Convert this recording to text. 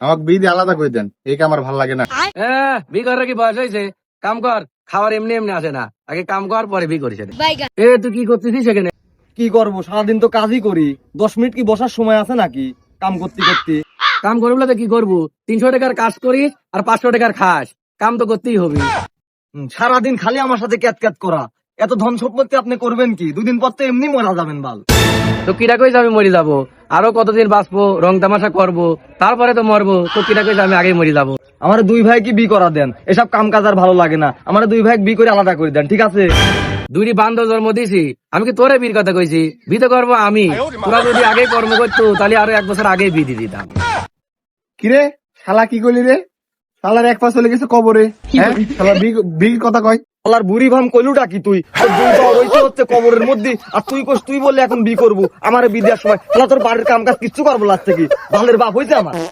আমাকে বিয়ে দিয়ে আলাদা করে দেন। এই আমার ভালো লাগে না। হ্যাঁ বি করার কি বয়স হয়েছে? কাম কর খাবার এমনি এমনি আসে না। আগে কাম কর পরে বি করিস এ তুই কি করতেছিস সেখানে কি করব সারাদিন তো কাজই করি। দশ মিনিট কি বসার সময় আছে নাকি? কাম করতে করতে। কাম করব তো কি করব? তিনশো টাকার কাজ করিস আর পাঁচশো টাকার খাস। কাম তো করতেই হবে। সারাদিন খালি আমার সাথে ক্যাত ক্যাত করা। এত ধন সম্পত্তি আপনি করবেন কি? দুদিন পর তো এমনি মরা যাবেন বাল। তো কিরা কইস আমি মরি যাব? আরও কতদিন বাঁচবো রং তামাশা করব তারপরে তো মরবো তো কিরা কইস আমি আগে মরি যাব। আমার দুই ভাই কি বি করা দেন? এসব কাম কাজ আর ভালো লাগে না। আমার দুই ভাই বি করে আলাদা করে দেন ঠিক আছে? দুইটি বান্ধব জন্ম দিছি আমি কি তোরে বীর কথা কইছি? বিতে করব আমি। তোরা যদি আগে কর্ম করতো তাহলে আরও এক বছর আগে বিয়ে দিয়ে দিতাম। কিরে? শালা কি করলি রে? শালার এক পাশ চলে গেছে কবরে। হ্যাঁ? শালা বি- বিয়ের কথা কয়। আল্লাহর বুড়ি ভাম কইলুটা কি তুই? হচ্ছে কবরের মধ্যে। আর তুই কোস তুই বললে এখন বি করব। আমার বিদ্যার সময়। তাহলে তোর বাড়ির কাম কাজ কিচ্ছু করব লাগছে কি ভালের বাপ হইছে আমার।